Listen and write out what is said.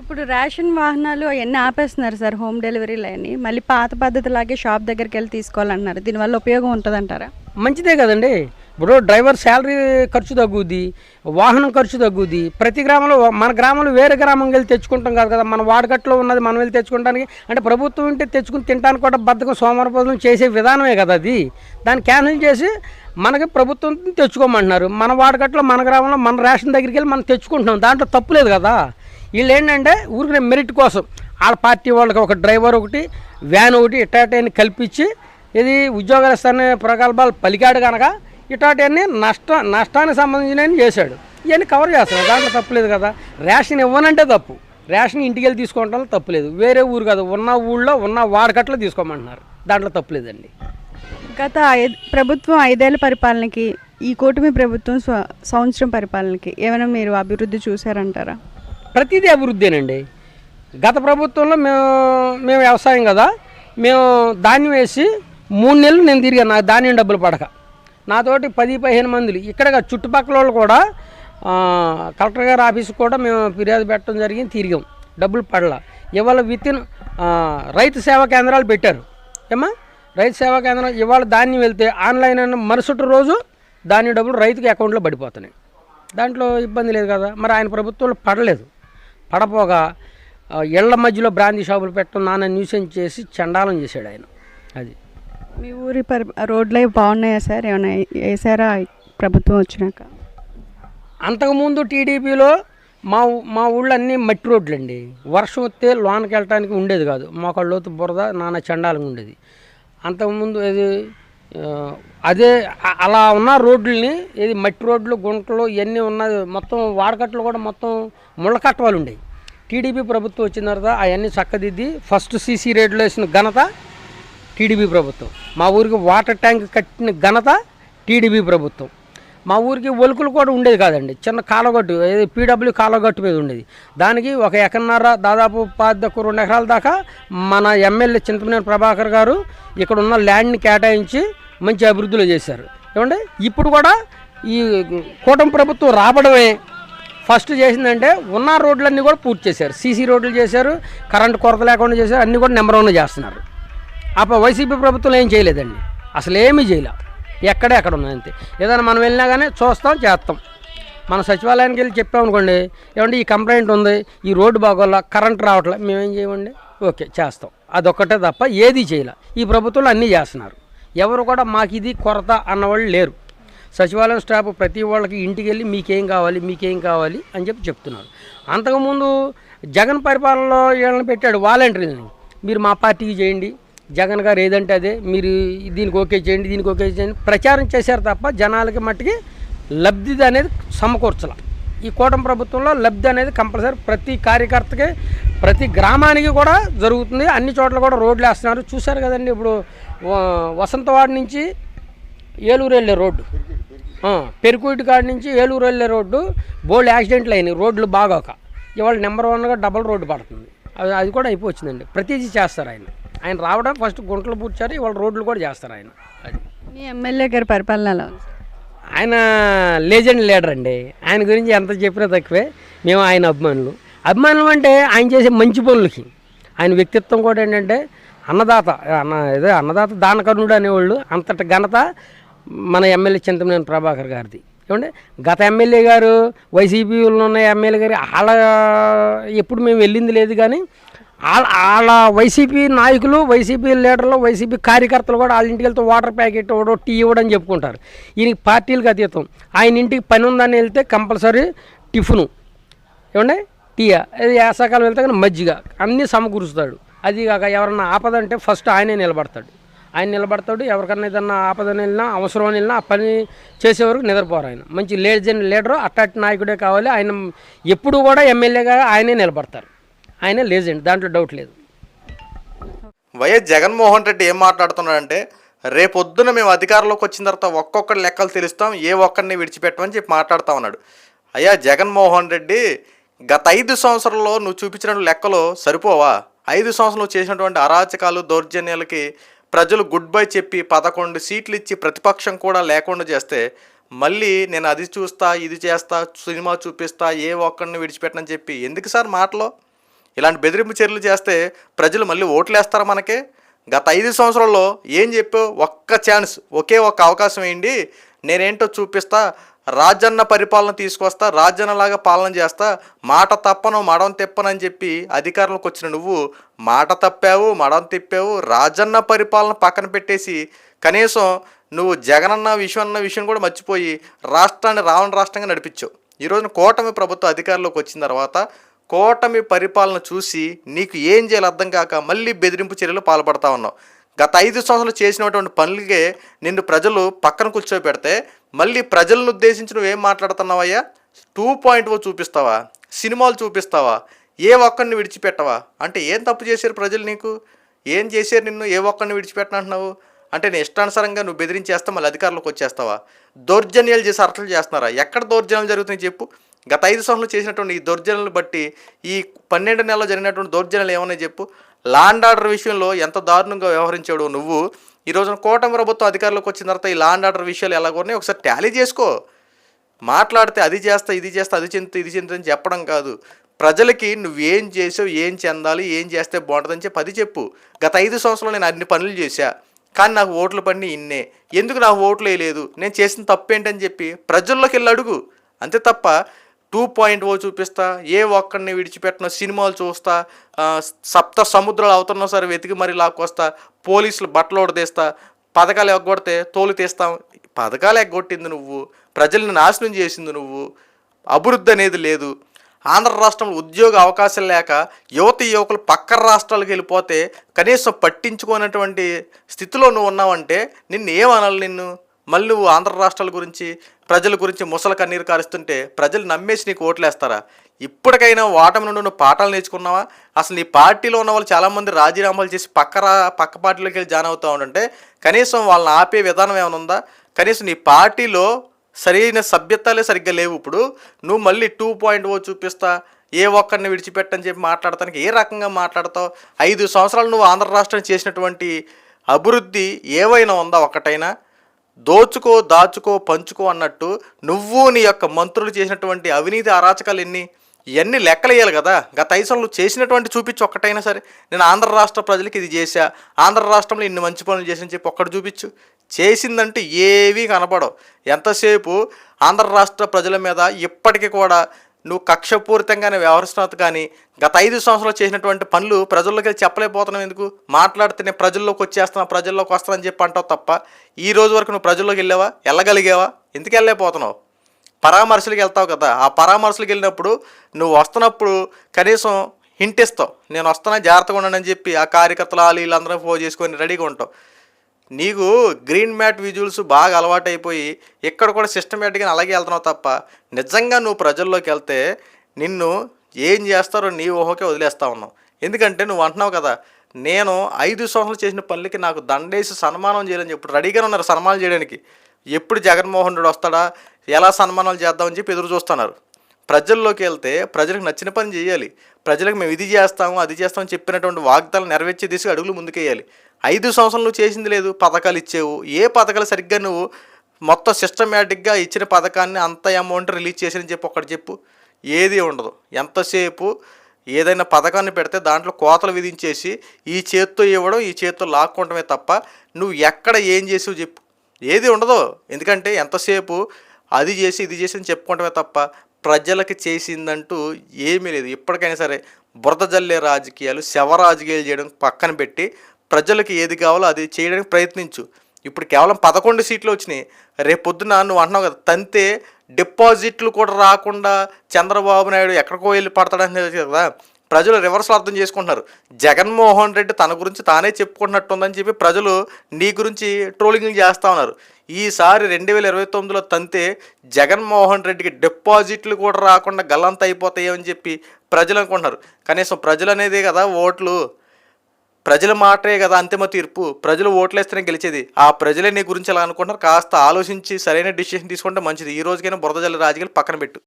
ఇప్పుడు రేషన్ వాహనాలు అవన్నీ ఆపేస్తున్నారు సార్ హోమ్ డెలివరీలు అని మళ్ళీ పాత పద్ధతిలాగే షాప్ దగ్గరికి వెళ్ళి తీసుకోవాలన్నారు. దీనివల్ల ఉపయోగం ఉంటుందంటారా? మంచిదే కదండి. ఇప్పుడు డ్రైవర్ శాలరీ ఖర్చు తగ్గుద్ది వాహనం ఖర్చు తగ్గుద్ది. ప్రతి గ్రామంలో మన గ్రామంలో వేరే గ్రామం వెళ్ళి తెచ్చుకుంటాం కాదు కదా. మన వాడకట్లో ఉన్నది మనం వెళ్ళి తెచ్చుకోవడానికి. అంటే ప్రభుత్వం ఉంటే తెచ్చుకుని తినడానికి కూడా బద్దకం సోమవారపదం చేసే విధానమే కదా అది. దాన్ని క్యాన్సిల్ చేసి మనకి ప్రభుత్వం తెచ్చుకోమంటున్నారు. మన వాడకట్లో మన గ్రామంలో మన రేషన్ దగ్గరికి వెళ్ళి మనం తెచ్చుకుంటున్నాం. దాంట్లో తప్పులేదు కదా. వీళ్ళు ఏంటంటే ఊరికి మెరిట్ కోసం. వాళ్ళ పార్టీ వాళ్ళకి ఒక డ్రైవర్ ఒకటి వ్యాన్ ఒకటి ఇటాటని కల్పించి ఇది ఉద్యోగాలు ఇస్తానే ప్రగల్భాలు పలికాడు కనుక ఇటాటన్ని నష్ట నష్టానికి సంబంధించిన చేశాడు. ఇవన్నీ కవర్ చేస్తాడు దాంట్లో తప్పులేదు కదా. రేషన్ ఇవ్వనంటే తప్పు. రేషన్ ఇంటికి వెళ్ళి తీసుకోవడం తప్పులేదు వేరే ఊరు కాదు. ఉన్న ఊళ్ళో ఉన్న వాడకట్లో తీసుకోమంటున్నారు. దాంట్లో తప్పులేదండి గత ప్రభుత్వం ఐదేళ్ళ పరిపాలనకి ఈ కూటమి ప్రభుత్వం సంవత్సరం పరిపాలనకి ఏమైనా మీరు అభివృద్ధి చూసారంటారా ప్రతిదీ అభివృద్ధేనండి. గత ప్రభుత్వంలో మేము మేము వ్యవసాయం కదా మేము ధాన్యం వేసి మూడు నెలలు నేను తిరిగాను నాకు ధాన్యం డబ్బులు పడక. నాతోటి పది పదిహేను మందిలు. ఇక్కడ చుట్టుపక్కల వాళ్ళు కూడా కలెక్టర్ గారి ఆఫీస్కి కూడా మేము ఫిర్యాదు పెట్టడం జరిగింది తిరిగాం. డబ్బులు పడలా. ఇవాళ విత్ ఇన్ రైతు సేవా కేంద్రాలు పెట్టారు. ఏమా రైతు సేవా కేంద్రం ఇవాళ ధాన్యం వెళ్తే ఆన్లైన్ అన్న మరుసటి రోజు ధాన్యం డబ్బులు రైతుకి అకౌంట్లో పడిపోతున్నాయి. దాంట్లో ఇబ్బంది లేదు కదా. మరి ఆయన ప్రభుత్వంలో పడలేదు. పడపోగా ఇళ్ళ మధ్యలో బ్రాందీ షాపులు పెట్టడం నాన్న న్యూసెన్స్ చేసి చండాలం చేశాడు ఆయన. అది. మీ ఊరి పరి రోడ్లు అవి బాగున్నాయా సార్? ఏమైనా వేసారా ప్రభుత్వం వచ్చినాక? అంతకుముందు టీడీపీలో మా మా ఊళ్ళో అన్నీ మట్టి రోడ్లు అండి వర్షం వస్తే లోనకి వెళ్ళటానికి ఉండేది కాదు. మోకాళ్ళలోతు బురద నాన్న చండాలంగా ఉండేది. అంతకుముందు ఇది ఆ, అదే అలా ఉన్న రోడ్లని ఇది మట్టి రోడ్లు గుంటలు ఇవన్నీ ఉన్నది మొత్తం వాడకట్లు కూడా మొత్తం ముళ్ళ కట్టవాలు ఉండేవి. టీడీపీ ప్రభుత్వం వచ్చిన తర్వాత అవన్నీ చక్కదిద్ది ఫస్ట్ సీసీ రేట్లు వేసిన ఘనత టీడీపీ ప్రభుత్వం. మా ఊరికి వాటర్ ట్యాంక్ కట్టిన ఘనత టీడీపీ ప్రభుత్వం. మా ఊరికి ఒలుకులు కూడా ఉండేది కాదండి. చిన్న కాలగట్టు ఏది పీడబ్ల్యూ కాలగట్టు మీద ఉండేది. దానికి ఒక ఎకరన్నర దాదాపు పాదకు రెండు ఎకరాల దాకా మన ఎమ్మెల్యే చింతమనేని ప్రభాకర్ గారు ఇక్కడ ఉన్న ల్యాండ్ని కేటాయించి మంచి అభివృద్ధిలో చేశారు. ఏమండి? ఇప్పుడు కూడా ఈ కూటమి ప్రభుత్వం రావడమే ఫస్ట్ చేసిందంటే ఉన్న రోడ్లన్నీ కూడా పూర్తి చేశారు. సీసీ రోడ్లు చేశారు కరెంటు కొరత లేకుండా చేశారు అన్నీ కూడా నెంబర్ వన్ చేస్తున్నారు. అప్పుడు వైసీపీ ప్రభుత్వం ఏం చేయలేదండి. అసలు ఏమీ చేయలేదు ఎక్కడే ఎక్కడ ఉన్నది అంతే. ఏదైనా మనం వెళ్ళినా కానీ చూస్తాం చేస్తాం. మన సచివాలయానికి వెళ్ళి చెప్పామనుకోండి ఏమంటే ఈ కంప్లైంట్ ఉంది ఈ రోడ్డు బాగోలా కరెంట్ రావట్లే మేమేం చేయమండి? ఓకే చేస్తాం. అదొక్కటే తప్ప ఏది చేయలే. ఈ ప్రభుత్వంలో అన్నీ చేస్తున్నారు. ఎవరు కూడా మాకు ఇది కొరత అన్నవాళ్ళు లేరు. సచివాలయం స్టాఫ్ ప్రతి వాళ్ళకి ఇంటికి వెళ్ళి మీకేం కావాలి మీకేం కావాలి అని చెప్పి చెప్తున్నారు. అంతకుముందు జగన్ పరిపాలనలో వీళ్ళని పెట్టాడు వాలంటీర్లని. మీరు మా పార్టీకి చేయండి జగన్ గారు ఏదంటే అదే మీరు దీనికి ఓకే చేయండి దీనికి ఓకే చేయండి ప్రచారం చేశారు తప్ప జనాలకి మట్టికి లబ్ధి అనేది సమకూర్చల. ఈ కూటమి ప్రభుత్వంలో లబ్ధి అనేది కంపల్సరీ ప్రతి కార్యకర్తకి ప్రతి గ్రామానికి కూడా జరుగుతుంది. అన్ని చోట్ల కూడా రోడ్లు వేస్తున్నారు. చూశారు కదండి ఇప్పుడు వసంతవాడ నుంచి ఏలూరు వెళ్ళే రోడ్డు. ఆ, పెరుకుటి కాడ నుంచి ఏలూరు వెళ్ళే రోడ్డు బోల్డ్ యాక్సిడెంట్లు అయినాయి. రోడ్లు బాగోక. ఇవాళ నెంబర్ వన్గా డబల్ రోడ్డు పడుతుంది. అది అది కూడా అయిపోవచ్చిందండి. ప్రతిదీ చేస్తారు ఆయన. ఆయన రావడం ఫస్ట్ గుంటలు పూడ్చారు ఇవాళ రోడ్లు కూడా చేస్తారు ఆయన. అది. మీ ఎమ్మెల్యే గారి పరిపాలన ఎలా ఉంది. సార్? ఆయన లేజెండ్ లీడర్ అండి. ఆయన గురించి ఎంత చెప్పినా తక్కువే. మేము ఆయన అభిమానులు. అభిమానులు అంటే ఆయన చేసే మంచి పనులకి. ఆయన వ్యక్తిత్వం కూడా ఏంటంటే అన్నదాత అన్న ఇదే అన్నదాత దానకరుణుడు అనేవాళ్ళు. అంతటి ఘనత మన ఎమ్మెల్యే చింతమనేని ప్రభాకర్ గారిది. ఏమంటే గత ఎమ్మెల్యే గారు వైసీపీలో ఉన్న ఎమ్మెల్యే గారు వాళ్ళ ఎప్పుడు మేము వెళ్ళింది లేదు కానీ వాళ్ళ వాళ్ళ వైసీపీ నాయకులు వైసీపీ లీడర్లు వైసీపీ కార్యకర్తలు కూడా వాళ్ళ ఇంటికి వెళ్తే వాటర్ ప్యాకెట్ ఇవ్వడం టీ ఇవ్వడం చెప్పుకుంటారు. ఈయనకి పార్టీలకు అతీతం. ఆయన ఇంటికి పని ఉందని వెళ్తే కంపల్సరీ టిఫిను. ఏమండి? టీయా అది వేసాకాలం వెళ్తే కానీ మజ్జిగ. అన్నీ సమకూరుస్తాడు. అది కాక ఎవరన్నా ఆపద అంటే ఫస్ట్ ఆయనే నిలబడతాడు. ఆయన నిలబడతాడు ఎవరికన్నా ఏదన్నా ఆపదని వెళ్ళినా అవసరం అని వెళ్ళినా ఆ పని చేసే వరకు నిద్రపోరు ఆయన. మంచి లేజెండ్ లీడరు అట్టాటి నాయకుడే కావాలి. ఆయన ఎప్పుడు కూడా ఎమ్మెల్యేగా ఆయనే నిలబడతారు. ఆయన లేజెండ్ దాంట్లో డౌట్ లేదు. వైఎస్ జగన్మోహన్ రెడ్డి ఏం మాట్లాడుతున్నాడంటే రేపొద్దున మేము అధికారంలోకి వచ్చిన తర్వాత ఒక్కొక్కటి లెక్కలు తెలుస్తాం ఏ ఒక్కరిని విడిచిపెట్టమని చెప్పి మాట్లాడుతూ ఉన్నాడు. అయ్యా జగన్మోహన్ రెడ్డి గత ఐదు సంవత్సరాల్లో నువ్వు చూపించిన లెక్కలు సరిపోవా? ఐదు సంవత్సరాలు చేసినటువంటి అరాచకాలు దౌర్జన్యాలకి ప్రజలు గుడ్ బై చెప్పి పదకొండు సీట్లు ఇచ్చి ప్రతిపక్షం కూడా లేకుండా చేస్తే మళ్ళీ నేను అది చూస్తా ఇది చేస్తా సినిమా చూపిస్తా ఏ ఒక్కరిని విడిచిపెట్టనని చెప్పి ఎందుకు సార్ మాటలో? ఇలాంటి బెదిరింపు చర్యలు చేస్తే ప్రజలు మళ్ళీ ఓట్లు మనకే? గత ఐదు సంవత్సరాల్లో ఏం చెప్పావు ఒక్క ఛాన్స్ ఒకే ఒక్క అవకాశం వేయండి నేనేంటో చూపిస్తా రాజన్న పరిపాలన తీసుకొస్తా రాజన్నలాగా పాలన చేస్తా మాట తప్పను మడం తిప్పను అని చెప్పి అధికారంలోకి వచ్చిన నువ్వు మాట తప్పావు మడం తిప్పావు రాజన్న పరిపాలన పక్కన పెట్టేసి కనీసం నువ్వు జగనన్న విషయం అన్న విషయం కూడా మర్చిపోయి రాష్ట్రాన్ని రావణ రాష్ట్రంగా నడిపించావు. ఈరోజున కోటమి కూటమి ప్రభుత్వం అధికారంలోకి వచ్చిన తర్వాత కూటమి పరిపాలన చూసి నీకు ఏం చేయాలి అర్థం కాక మళ్ళీ బెదిరింపు చర్యలు పాల్పడతా ఉన్నావు. గత ఐదు సంవత్సరాలు చేసినటువంటి పనులకే నిన్ను ప్రజలు పక్కన కూర్చోబెడితే మళ్ళీ ప్రజలను ఉద్దేశించి నువ్వేం మాట్లాడుతున్నావయ్యా? టూ పాయింట్ ఓ చూపిస్తావా? సినిమాలు చూపిస్తావా? ఏ ఒక్కరిని విడిచిపెట్టవా? అంటే ఏం తప్పు చేశారు ప్రజలు నీకు? ఏం చేశారు నిన్ను? ఏ ఒక్కరిని విడిచిపెట్టనంటున్నావు? అంటే నేను ఇష్టానుసారంగా నువ్వు బెదిరించేస్తా మళ్ళీ అధికారులకు వచ్చేస్తావా? దౌర్జన్యాలు చేసి అర్థలు చేస్తున్నారా? ఎక్కడ దౌర్జన్యాలు జరుగుతున్నాయి చెప్పు. గత ఐదు సంవత్సరాలు చేసినటువంటి ఈ దౌర్జన్యాలను బట్టి ఈ పన్నెండు నెలల్లో జరిగినటువంటి దౌర్జన్యాలు ఏమని చెప్పు? లాండ్ ఆర్డర్ విషయంలో ఎంత దారుణంగా వ్యవహరించాడు నువ్వు? ఈ రోజున కూటమి ప్రభుత్వం అధికారులకు వచ్చిన తర్వాత ఈ లాండ్ ఆర్డర్ విషయాలు ఎలా ఉన్నాయి? ఒకసారి టాలీ చేసుకో. మాట్లాడితే అది చేస్తా ఇది చేస్తా అది చెందుతా ఇది చెందుతా అని చెప్పడం కాదు. ప్రజలకి నువ్వేం చేసావు ఏం చెందాలి ఏం చేస్తే బాగుంటుందని చెప్పి అది చెప్పు. గత ఐదు సంవత్సరాలు నేను అన్ని పనులు చేశా. కానీ నాకు ఓట్లు పడిన ఇన్నే. ఎందుకు నాకు ఓట్లు వేయలేదు? నేను చేసిన తప్పేంటని చెప్పి ప్రజల్లోకి వెళ్ళి అడుగు. అంతే తప్ప టూ పాయింట్ ఓ చూపిస్తా ఏ ఒక్కడిని విడిచిపెట్టిన సినిమాలు చూస్తా సప్త సముద్రాలు అవుతున్నా సరే వెతికి మరీ లాక్కొస్తా పోలీసులు బట్టలు ఓడదీస్తా పథకాలు ఎగ్గొడితే తోలు తీస్తాం. పథకాలు ఎగ్గొట్టింది నువ్వు ప్రజల్ని నాశనం చేసింది నువ్వు అభివృద్ధి అనేది లేదు. ఆంధ్ర రాష్ట్రంలో ఉద్యోగ అవకాశం లేక యువత యువకులు పక్క రాష్ట్రాలకు వెళ్ళిపోతే కనీసం పట్టించుకోనటువంటి స్థితిలో నువ్వు ఉన్నావంటే నిన్ను ఏమనాలి నిన్ను? మళ్ళీ నువ్వు ఆంధ్ర రాష్ట్రాల గురించి ప్రజల గురించి ముసల కన్నీరు కారుస్తుంటే ప్రజలు నమ్మేసి నీకు ఓట్లేస్తారా? ఇప్పటికైనా ఓటమి నుండి నువ్వు పాఠాలు నేర్చుకున్నావా? అసలు నీ పార్టీలో ఉన్న వాళ్ళు చాలామంది రాజీనామాలు చేసి పక్క రా పక్క పార్టీలోకి వెళ్ళి జాయిన్ అవుతూ ఉంటుంటే కనీసం వాళ్ళని ఆపే విధానం ఏమైనా ఉందా? కనీసం నీ పార్టీలో సరైన సభ్యత్వాలే సరిగ్గా లేవు ఇప్పుడు. నువ్వు మళ్ళీ టూ పాయింట్ ఓ చూపిస్తా ఏ ఒక్కరిని విడిచిపెట్టని చెప్పి మాట్లాడటానికి ఏ రకంగా మాట్లాడతావు? ఐదు సంవత్సరాలు నువ్వు ఆంధ్ర రాష్ట్రం చేసినటువంటి అభివృద్ధి ఏవైనా ఉందా ఒక్కటైనా? దోచుకో దాచుకో పంచుకో అన్నట్టు నువ్వు నీ యొక్క మంత్రులు చేసినటువంటి అవినీతి అరాచకాలు ఎన్ని? ఇవన్నీ లెక్కలేయాలి కదా? గత ఐదు సంవత్సరాలు చేసినటువంటి చూపించు ఒక్కటైనా సరే. నేను ఆంధ్ర రాష్ట్ర ప్రజలకి ఇది చేశా. ఆంధ్ర రాష్ట్రంలో ఇన్ని మంచి పనులు చేసిన చెప్పి ఒక్కటి చూపించు. చేసిందంటే ఏవీ కనపడవు. ఎంతసేపు ఆంధ్ర రాష్ట్ర ప్రజల మీద ఇప్పటికీ కూడా నువ్వు కక్షపూరితంగానే వ్యవహరిస్తున్నట్టు కానీ గత ఐదు సంవత్సరాలు చేసినటువంటి పనులు ప్రజల్లోకి చెప్పలేకపోతున్నావు ఎందుకు? మాట్లాడితేనే ప్రజల్లోకి వచ్చేస్తున్నా ప్రజల్లోకి వస్తానని చెప్పి అంటావు తప్ప ఈ రోజు వరకు నువ్వు ప్రజల్లోకి వెళ్ళావా? వెళ్ళగలిగావా? ఎందుకు వెళ్ళలేకపోతున్నావు? పరామర్శలకు వెళ్తావు కదా. ఆ పరామర్శలకు వెళ్ళినప్పుడు నువ్వు వస్తున్నప్పుడు కనీసం హింట్ ఇస్తావు. నేను వస్తున్నా జాగ్రత్తగా ఉండనని చెప్పి ఆ కార్యకర్తలు వాళ్ళు వీళ్ళందరూ ఫోన్ చేసుకొని రెడీగా ఉంటావు. నీకు గ్రీన్ మ్యాట్ విజువల్స్ బాగా అలవాటైపోయి ఇక్కడ కూడా సిస్టమేటిక్గా అలాగే వెళ్తున్నావు తప్ప నిజంగా నువ్వు ప్రజల్లోకి వెళ్తే నిన్ను ఏం చేస్తారో నీ ఊహకే వదిలేస్తా ఉన్నావు. ఎందుకంటే నువ్వు అంటున్నావు కదా నేను ఐదు సంవత్సరాలు చేసిన పనులకి నాకు దండేసి సన్మానం చేయాలని చెప్పి రెడీగానే ఉన్నారు సన్మానం చేయడానికి. ఎప్పుడు జగన్మోహన్ రెడ్డి వస్తాడా ఎలా సన్మానాలు చేద్దామని చెప్పి ఎదురు చూస్తున్నారు. ప్రజల్లోకి వెళ్తే ప్రజలకు నచ్చిన పని చేయాలి. ప్రజలకు మేము ఇది చేస్తాము అది చేస్తామని చెప్పినటువంటి వాగ్దానాలు నెరవేర్చే దిశగా అడుగులు ముందుకేయాలి. ఐదు సంవత్సరాలు నువ్వు చేసింది లేదు పథకాలు ఇచ్చేవు. ఏ పథకాలు సరిగ్గా నువ్వు మొత్తం సిస్టమేటిక్గా ఇచ్చిన పథకాన్ని అంత అమౌంట్ రిలీజ్ చేసినని చెప్పి ఒకటి చెప్పు. ఏది ఉండదు. ఎంతసేపు ఏదైనా పథకాన్ని పెడితే దాంట్లో కోతలు విధించేసి ఈ చేత్తో ఇవ్వడం ఈ చేత్తో లాక్కోవడమే తప్ప నువ్వు ఎక్కడ ఏం చేసావు చెప్పు. ఏది ఉండదు. ఎందుకంటే ఎంతసేపు అది చేసి ఇది చేసి అని చెప్పుకోవటమే తప్ప ప్రజలకి చేసిందంటూ ఏమీ లేదు. ఇప్పటికైనా సరే బురద జల్లే రాజకీయాలు శవ రాజకీయాలు చేయడం పక్కన పెట్టి ప్రజలకి ఏది కావాలో అది చేయడానికి ప్రయత్నించు. ఇప్పుడు కేవలం పదకొండు సీట్లు వచ్చినాయి. రేపొద్దున నువ్వు అంటున్నావు కదా తంతే డిపాజిట్లు కూడా రాకుండా చంద్రబాబు నాయుడు ఎక్కడికో వెళ్ళి పడతాడని కదా. ప్రజలు రివర్స్లో అర్థం చేసుకుంటున్నారు. జగన్మోహన్ రెడ్డి తన గురించి తానే చెప్పుకుంటున్నట్టుందని చెప్పి ప్రజలు నీ గురించి ట్రోలింగ్ చేస్తూ ఉన్నారు. ఈసారి రెండు వేల ఇరవై తొమ్మిదిలో తంతే జగన్మోహన్ రెడ్డికి డిపాజిట్లు కూడా రాకుండా గల్లంత అయిపోతాయని చెప్పి ప్రజలు అనుకుంటున్నారు. కనీసం ప్రజలు అనేదే కదా ఓట్లు. ప్రజల మాటే కదా అంతిమ తీర్పు. ప్రజలు ఓట్లేస్తేనే గెలిచేది. ఆ ప్రజలే నీ గురించి ఎలా అనుకుంటున్నారు. కాస్త ఆలోచించి సరైన డిసిషన్ తీసుకుంటే మంచిది. ఈ రోజుకైనా బురద రాజకీయాలు పక్కన పెట్టు.